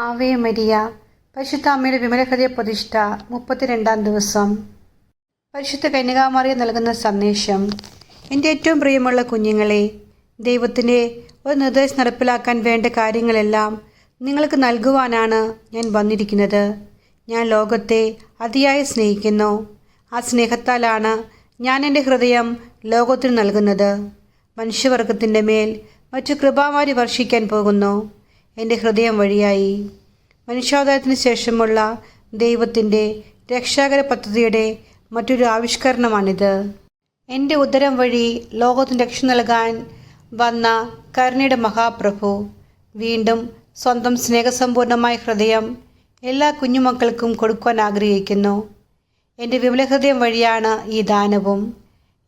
Ave Maria. പരിശുദ്ധ അമ്മയുടെ വിമലഹൃദയ പ്രതിഷ്ഠ മുപ്പത്തിരണ്ടാം ദിവസം. പരിശുദ്ധ കന്യകാമാറിയ നൽകുന്ന സന്ദേശം. എന്റെ ഏറ്റവും പ്രിയമുള്ള കുഞ്ഞുങ്ങളെ ദൈവത്തിന്റെ ഒരു നിർദ്ദേശം നടപ്പിലാക്കാൻ വേണ്ട കാര്യങ്ങളെല്ലാം നിങ്ങൾക്ക് നൽകുവാനാണ് ഞാൻ വന്നിരിക്കുന്നത്. ഞാൻ ലോകത്തെ അതിയായി സ്നേഹിക്കുന്നു. ആ സ്നേഹത്താലാണ് ഞാൻ എന്റെ ഹൃദയം ലോകത്തിന് നൽകുന്നത്. മനുഷ്യവർഗത്തിന്റെ മേൽ മറ്റു കൃപാമാരി വർഷിക്കാൻ പോകുന്നു. എന്റെ ഹൃദയം വഴിയായി. മനുഷ്യാവതാരത്തിന് ശേഷമുള്ള ദൈവത്തിന്റെ രക്ഷാകര പദ്ധതിയുടെ മറ്റൊരു ആവിഷ്കരണമാണിത്. എന്റെ ഉദരം വഴി ലോകത്തിന് രക്ഷ നൽകാൻ വന്ന കരുണയുടെ മഹാപ്രഭു വീണ്ടും സ്വന്തം സ്നേഹസമ്പൂർണമായ ഹൃദയം എല്ലാ കുഞ്ഞുമക്കൾക്കും കൊടുക്കുവാൻ ആഗ്രഹിക്കുന്നു. എന്റെ വിമലഹൃദയം വഴിയാണ് ഈ ദാനവും.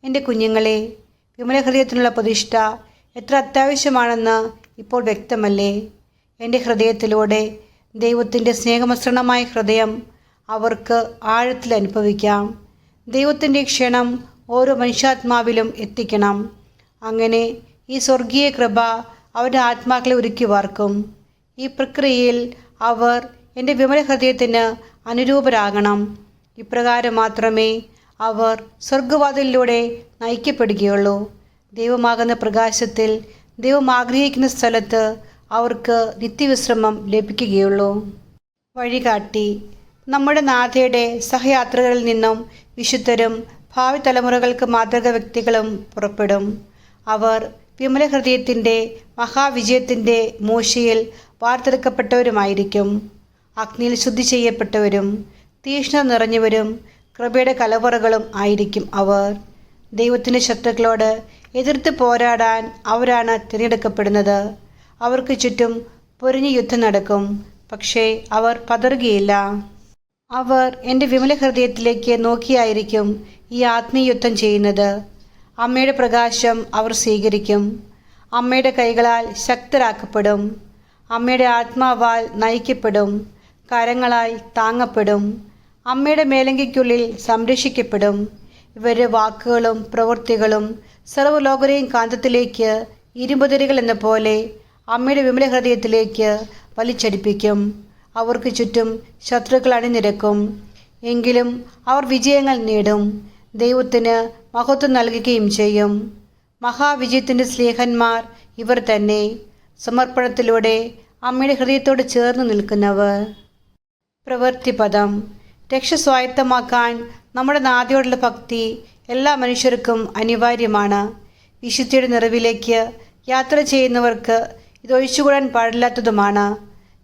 എന്റെ കുഞ്ഞുങ്ങളെ വിമലഹൃദയത്തിനുള്ള പ്രതിഷ്ഠ എത്ര അത്യാവശ്യമാണെന്ന് ഇപ്പോൾ വ്യക്തമല്ലേ? എന്റെ ഹൃദയത്തിലൂടെ ദൈവത്തിന്റെ സ്നേഹമസൃണമായ ഹൃദയം അവർക്ക് ആഴത്തിൽ അനുഭവിക്കാം. ദൈവത്തിന്റെ ക്ഷണം ഓരോ മനുഷ്യാത്മാവിലും എത്തിക്കണം. അങ്ങനെ ഈ സ്വർഗീയ കൃപ അവരുടെ ആത്മാക്കളെ ഒരുക്കി വാർക്കും. ഈ പ്രക്രിയയിൽ അവർ എന്റെ വിമല ഹൃദയത്തിന് അനുരൂപരാകണം. ഇപ്രകാരം മാത്രമേ അവർ സ്വർഗവാതിലൂടെ നയിക്കപ്പെടുകയുള്ളൂ. ദൈവമാകുന്ന പ്രകാശത്തിൽ ദൈവം ആഗ്രഹിക്കുന്ന സ്ഥലത്ത് അവർക്ക് നിത്യവിശ്രമം ലഭിക്കുകയുള്ളൂ. വഴികാട്ടി. നമ്മുടെ നാഥയുടെ സഹയാത്രകളിൽ നിന്നും വിശുദ്ധരും ഭാവി തലമുറകൾക്ക് മാതൃക വ്യക്തികളും പുറപ്പെടും. അവർ വിമല ഹൃദയത്തിന്റെ മഹാവിജയത്തിന്റെ മൂശയിൽ വാർത്തെടുക്കപ്പെട്ടവരുമായിരിക്കും. അഗ്നിയിൽ ശുദ്ധി ചെയ്യപ്പെട്ടവരും തീഷ്ണ നിറഞ്ഞവരും കൃപയുടെ കലവറകളും ആയിരിക്കും അവർ. ദൈവത്തിന്റെ ശത്രുക്കളോട് എതിർത്ത് പോരാടാൻ അവരാണ് തിരഞ്ഞെടുക്കപ്പെടുന്നത്. അവർക്ക് ചുറ്റും പൊരിഞ്ഞു യുദ്ധം നടക്കും. പക്ഷേ അവർ പതറുകയില്ല. അവർ എന്റെ വിമല ഹൃദയത്തിലേക്ക് നോക്കിയായിരിക്കും ഈ ആത്മീയ യുദ്ധം ചെയ്യുന്നത്. അമ്മയുടെ പ്രകാശം അവർ സ്വീകരിക്കും. അമ്മയുടെ കൈകളാൽ ശക്തരാക്കപ്പെടും. അമ്മയുടെ ആത്മാവാൽ നയിക്കപ്പെടും. കരങ്ങളായി താങ്ങപ്പെടും. അമ്മയുടെ മേലങ്കിക്കുള്ളിൽ സംരക്ഷിക്കപ്പെടും. ഇവരുടെ വാക്കുകളും പ്രവൃത്തികളും സർവലോകരെയും കാന്തത്തിലേക്ക് ഇരുമ്പതിരികൾ എന്ന പോലെ അമ്മയുടെ വിമല ഹൃദയത്തിലേക്ക് വലിച്ചടിപ്പിക്കും. അവർക്ക് ചുറ്റും ശത്രുക്കൾ അണിനിരക്കും. എങ്കിലും അവർ വിജയങ്ങൾ നേടും. ദൈവത്തിന് മഹത്വം നൽകുകയും ചെയ്യും. മഹാവിജയത്തിന്റെ സ്നേഹന്മാർ ഇവർ തന്നെ. സമർപ്പണത്തിലൂടെ അമ്മയുടെ ഹൃദയത്തോട് ചേർന്ന് നിൽക്കുന്നവർ. പ്രവൃത്തിപദം രക്ഷ സ്വായത്തമാക്കാൻ നമ്മുടെ നാദിയോടുള്ള ഭക്തി എല്ലാ മനുഷ്യർക്കും അനിവാര്യമാണ്. വിശുദ്ധിയുടെ നിറവിലേക്ക് യാത്ര ചെയ്യുന്നവർക്ക് ഇത് ഒഴിച്ചുകൂടാൻ പാടില്ലാത്തതുമാണ്.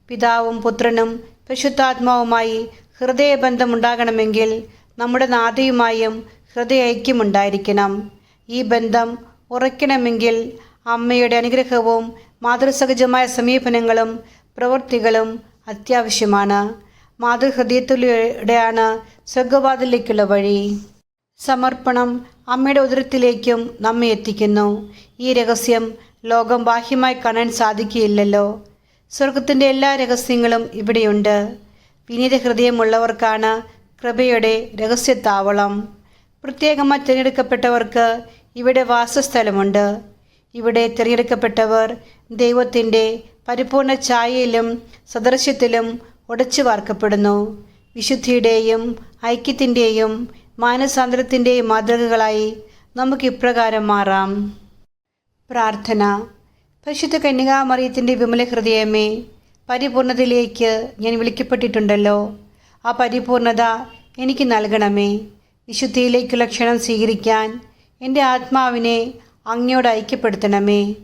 പിതാവും പുത്രനും പരിശുദ്ധാത്മാവുമായി ഹൃദയബന്ധമുണ്ടാകണമെങ്കിൽ നമ്മുടെ നാഥയുമായും ഹൃദയ ഐക്യമുണ്ടായിരിക്കണം. ഈ ബന്ധം ഉറയ്ക്കണമെങ്കിൽ അമ്മയുടെ അനുഗ്രഹവും മാതൃസഹജമായ സമീപനങ്ങളും പ്രവൃത്തികളും അത്യാവശ്യമാണ്. മാതൃഹൃദയത്തിലൂടെയാണ് സ്വർഗവാതിലേക്കുള്ള വഴി. സമർപ്പണം അമ്മയുടെ ഉദരത്തിലേക്കും നമ്മെ എത്തിക്കുന്നു. ഈ രഹസ്യം ലോകം ബാഹ്യമായി കാണാൻ സാധിക്കുകയില്ലല്ലോ. സ്വർഗത്തിന്റെ എല്ലാ രഹസ്യങ്ങളും ഇവിടെയുണ്ട്. വിനീത ഹൃദയമുള്ളവർക്കാണ് കൃപയുടെ രഹസ്യത്താവളം. പ്രത്യേകമായി തിരഞ്ഞെടുക്കപ്പെട്ടവർക്ക് ഇവിടെ വാസസ്ഥലമുണ്ട്. ഇവിടെ തിരഞ്ഞെടുക്കപ്പെട്ടവർ ദൈവത്തിന്റെ പരിപൂർണ ഛായയിലും സദൃശ്യത്തിലും ഉടച്ചു വാർക്കപ്പെടുന്നു. വിശുദ്ധിയുടെയും ഐക്യത്തിന്റെയും മാനസാന്തരത്തിന്റെയും മാതൃകകളായി നമുക്ക് ഇപ്രകാരം മാറാം. പ്രാർത്ഥന. പരിശുദ്ധ കന്യകാമറിയത്തിന്റെ വിമല ഹൃദയമേ പരിപൂർണതയിലേക്ക് ഞാൻ വിളിക്കപ്പെട്ടിട്ടുണ്ടല്ലോ. ആ പരിപൂർണത എനിക്ക് നൽകണമേ. വിശുദ്ധിയിലേക്കുള്ള ക്ഷണം സ്വീകരിക്കാൻ എന്റെ ആത്മാവിനെ അങ്ങയോട് ഐക്യപ്പെടുത്തണമേ.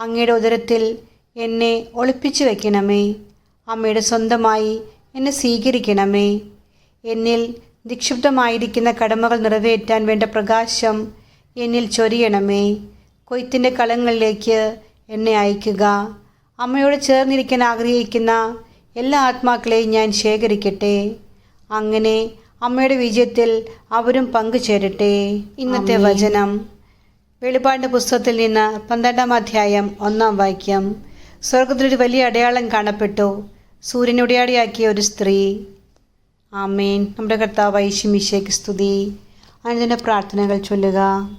അങ്ങയുടെ ഉദരത്തിൽ എന്നെ ഒളിപ്പിച്ചു വയ്ക്കണമേ. അമ്മയുടെ സ്വന്തമായി എന്നെ സ്വീകരിക്കണമേ. എന്നിൽ നിക്ഷിപ്തമായിരിക്കുന്ന കടമകൾ നിറവേറ്റാൻ വേണ്ട പ്രകാശം എന്നിൽ ചൊരിയണമേ. കൊയ്ത്തിന്റെ കളങ്ങളിലേക്ക് എന്നെ അയക്കുക. അമ്മയോട് ചേർന്നിരിക്കാൻ ആഗ്രഹിക്കുന്ന എല്ലാ ആത്മാക്കളെയും ഞാൻ ശേഖരിക്കട്ടെ. അങ്ങനെ അമ്മയുടെ വിജയത്തിൽ അവരും പങ്കുചേരട്ടെ. ഇന്നത്തെ വചനം. വെളിപാടിന്റെ പുസ്തകത്തിൽ നിന്ന് പന്ത്രണ്ടാം അധ്യായം ഒന്നാം വാക്യം. സ്വർഗത്തിലൊരു വലിയ അടയാളം കാണപ്പെട്ടു. സൂര്യനുടയാടിയാക്കിയ ഒരു സ്ത്രീ. ആമേൻ. നമ്മുടെ കർത്താവ് ഐശിമിശയ്ക്ക് സ്തുതി. അനുദിന പ്രാർത്ഥനകൾ ചൊല്ലുക.